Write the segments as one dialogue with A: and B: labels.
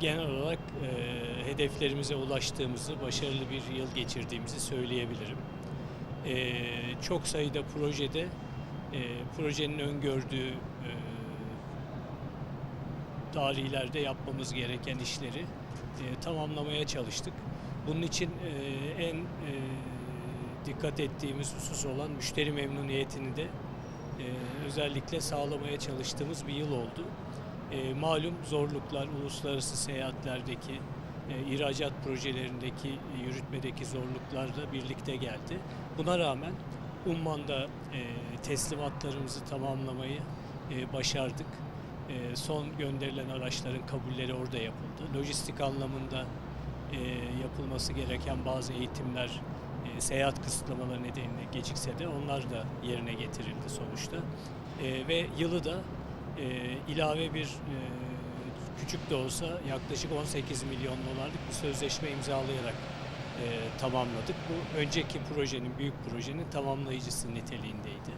A: genel olarak e, hedeflerimize ulaştığımızı, başarılı bir yıl geçirdiğimizi söyleyebilirim. E, çok sayıda projede e, projenin öngördüğü e, tarihlerde yapmamız gereken işleri e, tamamlamaya çalıştık. Bunun için e, en e, dikkat ettiğimiz husus olan müşteri memnuniyetini de e, özellikle sağlamaya çalıştığımız bir yıl oldu. E, malum zorluklar, uluslararası seyahatlerdeki, e, ihracat projelerindeki, e, yürütmedeki zorluklar da birlikte geldi. Buna rağmen Umman'da e, teslimatlarımızı tamamlamayı e, başardık. E, son gönderilen araçların kabulleri orada yapıldı. Lojistik anlamında e, yapılması gereken bazı eğitimler e, seyahat kısıtlamaları nedeniyle gecikse de onlar da yerine getirildi sonuçta. E, ve yılı da e, ilave bir e, küçük de olsa yaklaşık 18 milyon dolarlık bir sözleşme imzalayarak e, tamamladık. Bu önceki projenin, büyük projenin tamamlayıcısı niteliğindeydi.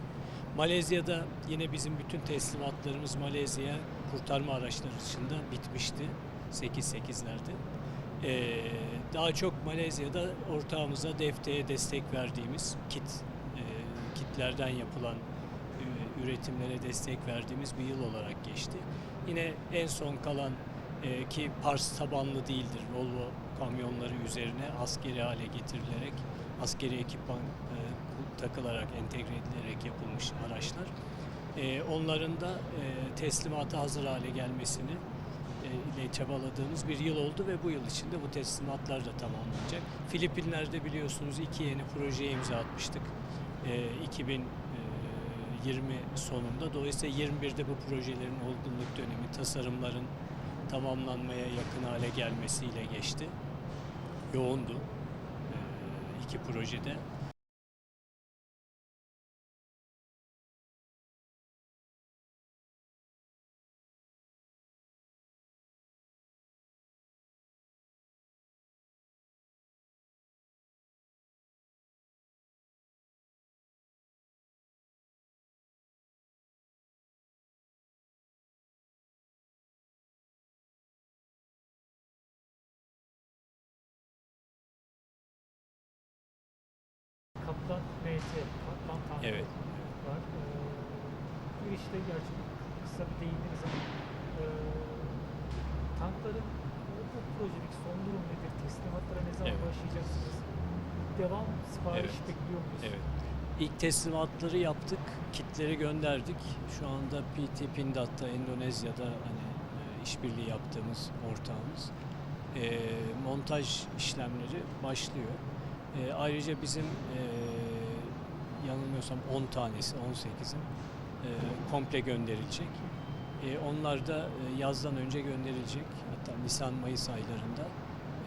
A: Malezya'da yine bizim bütün teslimatlarımız Malezya kurtarma araçları dışında bitmişti 8-8'lerde. Ee, daha çok Malezya'da ortağımıza defteye destek verdiğimiz kit e, kitlerden yapılan üretimlere destek verdiğimiz bir yıl olarak geçti. Yine en son kalan e, ki Pars tabanlı değildir. Volvo kamyonları üzerine askeri hale getirilerek askeri ekipman e, takılarak entegre edilerek yapılmış araçlar. E, onların da e, teslimata hazır hale gelmesini e, ile çabaladığımız bir yıl oldu ve bu yıl içinde bu teslimatlar da tamamlanacak. Filipinler'de biliyorsunuz iki yeni projeye imza atmıştık. E, 2020 sonunda. Dolayısıyla 21'de bu projelerin olgunluk dönemi, tasarımların tamamlanmaya yakın hale gelmesiyle geçti. Yoğundu e, iki projede.
B: Kaptan BT, Kaptan Tank
A: Evet.
B: var. Ee, bu işte gerçi kısa bir değindiniz ama ee, tankların bu projedeki son durum nedir? Teslimatlara ne zaman
A: Evet.
B: başlayacaksınız? Devam sipariş
A: Evet.
B: bekliyor muyuz?
A: Evet. İlk teslimatları yaptık, kitleri gönderdik. Şu anda PT Pindad'da, Endonezya'da hani e, işbirliği yaptığımız ortağımız. E, montaj işlemleri başlıyor. E, ayrıca bizim e, yanılmıyorsam 10 tanesi, 18'in e, komple gönderilecek. E, onlar da e, yazdan önce gönderilecek. Hatta Nisan-Mayıs aylarında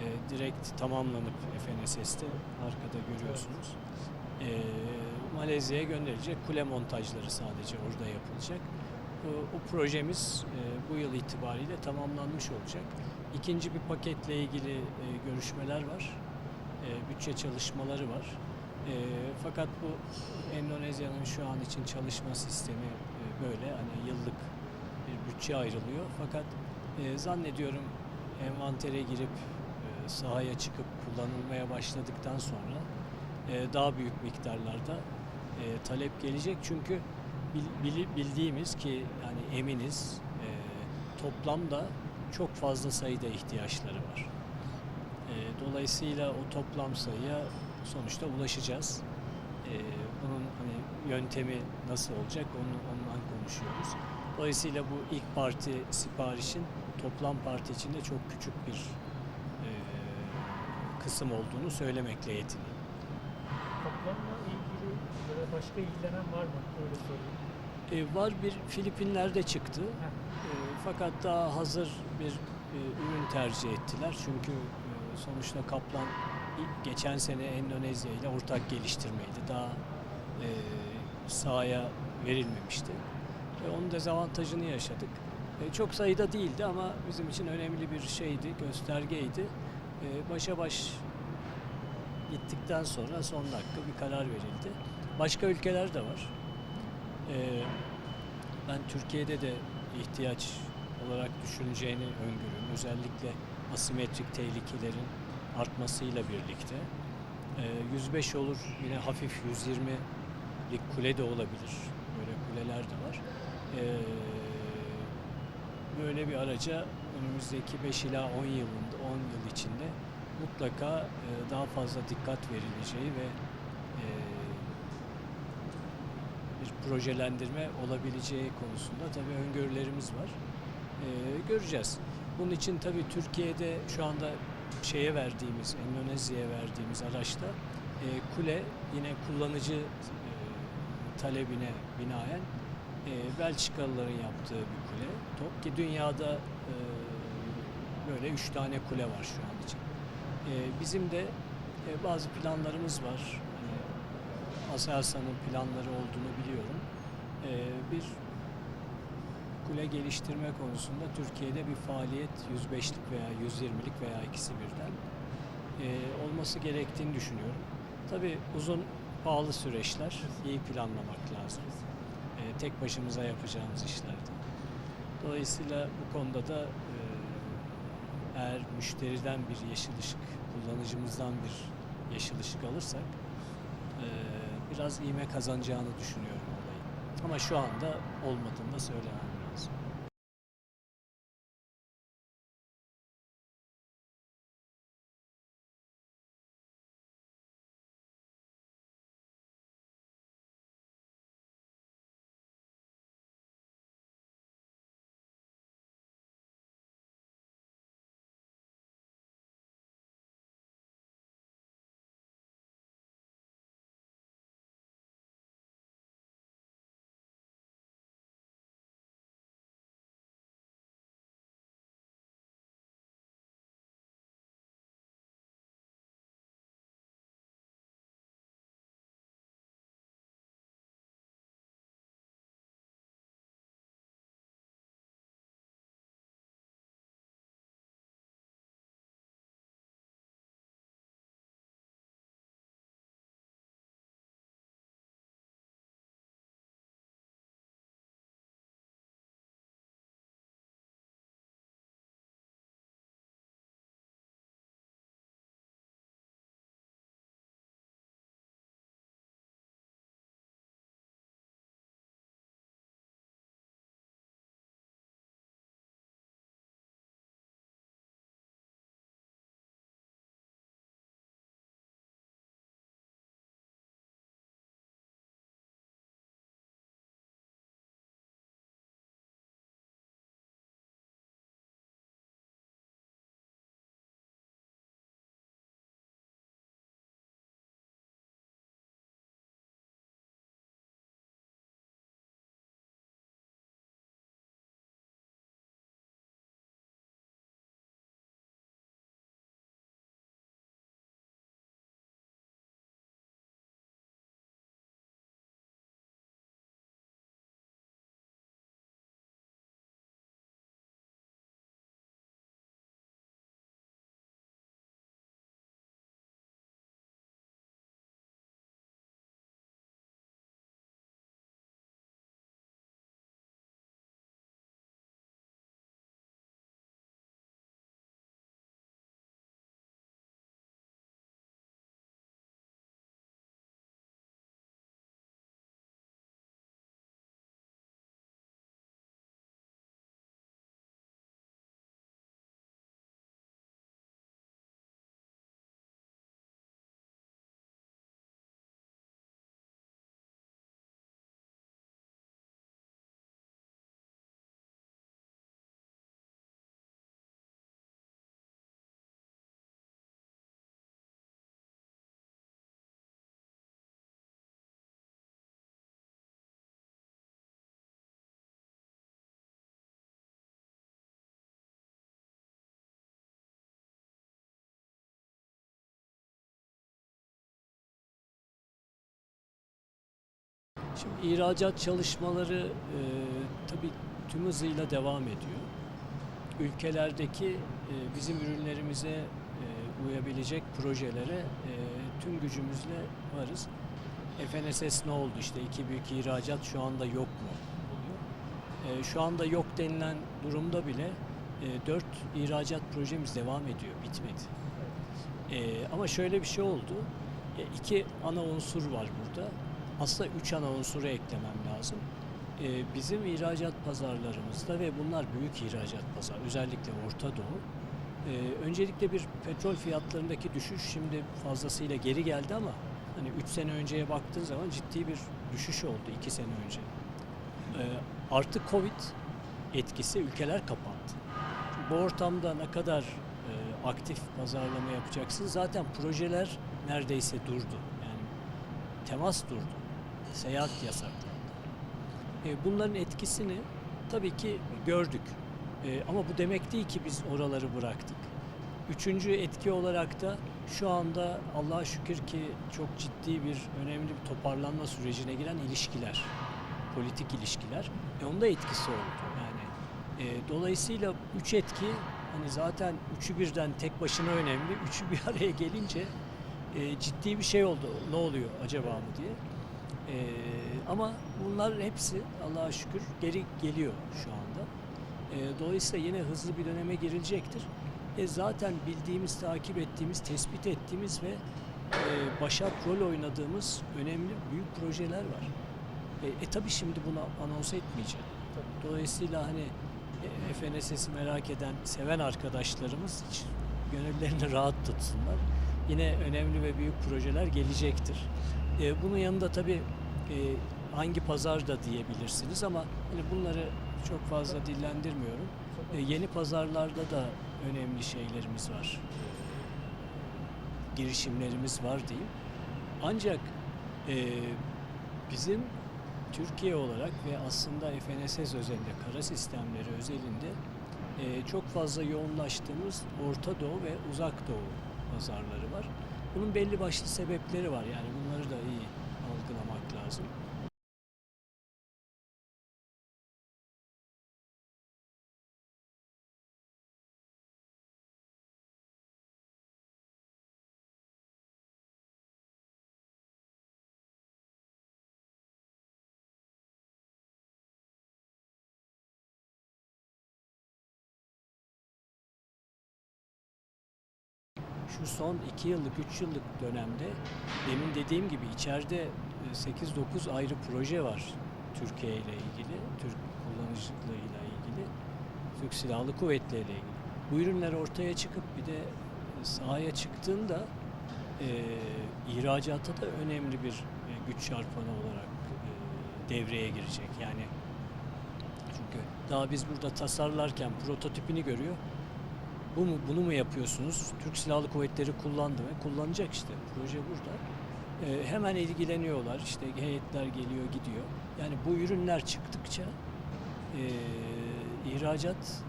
A: e, direkt tamamlanıp FNSS'te arkada görüyorsunuz. E, Malezya'ya gönderilecek. Kule montajları sadece orada yapılacak. O, o projemiz e, bu yıl itibariyle tamamlanmış olacak. İkinci bir paketle ilgili e, görüşmeler var. E, bütçe çalışmaları var. E, fakat bu Endonezya'nın şu an için çalışma sistemi e, böyle hani yıllık bir bütçe ayrılıyor. Fakat e, zannediyorum envantere girip e, sahaya çıkıp kullanılmaya başladıktan sonra e, daha büyük miktarlarda e, talep gelecek. Çünkü bil- bildiğimiz ki yani eminiz e, toplamda çok fazla sayıda ihtiyaçları var. Dolayısıyla o toplam sayıya sonuçta ulaşacağız. E, bunun hani yöntemi nasıl olacak onu ondan konuşuyoruz. Dolayısıyla bu ilk parti siparişin toplam parti içinde çok küçük bir e, kısım olduğunu söylemekle yetineyim.
B: Kaplanla ilgili ya da başka ilgilenen var mı? Öyle sorayım.
A: E, var bir Filipinler'de çıktı. E, fakat daha hazır bir e, ürün tercih ettiler. Çünkü e, sonuçta Kaplan geçen sene Endonezya ile ortak geliştirmeydi. Daha e, sahaya verilmemişti. Ve onun dezavantajını yaşadık. E, çok sayıda değildi ama bizim için önemli bir şeydi, göstergeydi. E, başa baş gittikten sonra son dakika bir karar verildi. Başka ülkeler de var. E, ben Türkiye'de de ihtiyaç olarak düşüneceğini öngörüyorum. Özellikle asimetrik tehlikelerin artmasıyla birlikte. Ee, 105 olur, yine hafif 120'lik kule de olabilir. Böyle kuleler de var. Ee, böyle bir araca önümüzdeki 5 ila 10 yılında 10 yıl içinde mutlaka e, daha fazla dikkat verileceği ve e, bir projelendirme olabileceği konusunda tabii öngörülerimiz var. E, göreceğiz. Bunun için tabii Türkiye'de şu anda şeye verdiğimiz, Endonezya'ya verdiğimiz araçta e, kule yine kullanıcı e, talebine binaen e, Belçikalıların yaptığı bir kule. Top ki dünyada e, böyle üç tane kule var şu an için. E, bizim de e, bazı planlarımız var. Hani, Aselsan'ın planları olduğunu biliyorum. Kule geliştirme konusunda Türkiye'de bir faaliyet 105'lik veya 120'lik veya ikisi birden e, olması gerektiğini düşünüyorum. Tabii uzun pahalı süreçler, iyi planlamak lazım. E, tek başımıza yapacağımız işlerdi. Dolayısıyla bu konuda da e, eğer müşteriden bir yeşil ışık, kullanıcımızdan bir yeşil ışık alırsak e, biraz ivme kazanacağını düşünüyorum olayı. Ama şu anda olmadığını da söylemem Şimdi ihracat çalışmaları e, tabii tüm hızıyla devam ediyor. Ülkelerdeki e, bizim ürünlerimize e, uyabilecek projelere e, tüm gücümüzle varız. FNSS ne oldu işte iki büyük ihracat şu anda yok mu. E, şu anda yok denilen durumda bile 4 ihracat projemiz devam ediyor, bitmedi. E, ama şöyle bir şey oldu. E, iki ana unsur var burada. Aslında üç ana unsuru eklemem lazım. E, bizim ihracat pazarlarımızda ve bunlar büyük ihracat pazar, özellikle Orta Doğu. e, öncelikle bir petrol fiyatlarındaki düşüş şimdi fazlasıyla geri geldi ama hani 3 sene önceye baktığın zaman ciddi bir düşüş oldu 2 sene önce. E, artı Covid etkisi ülkeler kapandı. Bu ortamda ne kadar e, aktif pazarlama yapacaksın? Zaten projeler neredeyse durdu. Yani temas durdu. Seyahat yasaklandı. E, bunların etkisini tabii ki gördük. E, ama bu demek değil ki biz oraları bıraktık. Üçüncü etki olarak da şu anda Allah'a şükür ki çok ciddi bir önemli bir toparlanma sürecine giren ilişkiler, politik ilişkiler. E, onun da etkisi oldu. Yani e, dolayısıyla üç etki hani zaten üçü birden tek başına önemli. Üçü bir araya gelince e, ciddi bir şey oldu. Ne oluyor acaba mı diye. E, ama bunlar hepsi Allah'a şükür geri geliyor şu anda. E, dolayısıyla yine hızlı bir döneme girilecektir. E, zaten bildiğimiz, takip ettiğimiz, tespit ettiğimiz ve e, başat rol oynadığımız önemli büyük projeler var. E, e tabii şimdi bunu anons etmeyeceğim. Dolayısıyla hani e, FNSS'i merak eden, seven arkadaşlarımız hiç gönüllerini rahat tutsunlar. Yine önemli ve büyük projeler gelecektir. E, bunun yanında tabii e, hangi pazar da diyebilirsiniz ama hani bunları çok fazla dillendirmiyorum. E, yeni pazarlarda da önemli şeylerimiz var. Girişimlerimiz var diyeyim. Ancak e, bizim Türkiye olarak ve aslında FNSS özelinde, kara sistemleri özelinde e, çok fazla yoğunlaştığımız Orta Doğu ve Uzak Doğu pazarları var. Bunun belli başlı sebepleri var yani bunları da iyi algılamak lazım. Şu son 2 yıllık, 3 yıllık dönemde demin dediğim gibi içeride e, 8-9 ayrı proje var Türkiye ile ilgili, Türk kullanıcılığıyla ilgili, Türk Silahlı Kuvvetleri ile ilgili. Bu ürünler ortaya çıkıp bir de e, sahaya çıktığında e, ihracata da önemli bir e, güç çarpanı olarak e, devreye girecek. Yani çünkü daha biz burada tasarlarken prototipini görüyor. Bu mu, bunu mu yapıyorsunuz? Türk Silahlı Kuvvetleri kullandı ve kullanacak işte. Proje burada. Ee, hemen ilgileniyorlar. İşte heyetler geliyor, gidiyor. Yani bu ürünler çıktıkça e, ihracat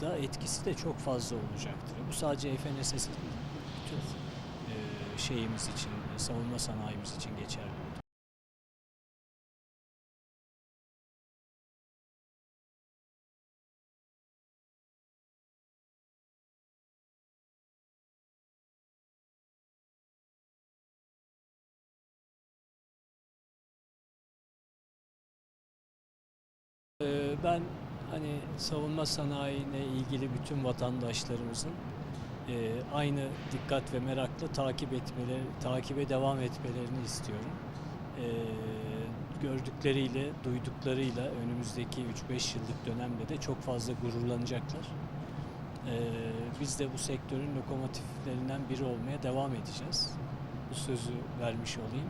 A: da etkisi de çok fazla olacaktır. Bu sadece değil, bütün e, şeyimiz için, savunma sanayimiz için geçerli. Ben hani savunma sanayine ilgili bütün vatandaşlarımızın e, aynı dikkat ve merakla takip etmeleri, takibe devam etmelerini istiyorum. Ee, Gördükleriyle, duyduklarıyla önümüzdeki 3-5 yıllık dönemde de çok fazla gururlanacaklar. Ee, Biz de bu sektörün lokomotiflerinden biri olmaya devam edeceğiz. Bu sözü vermiş olayım.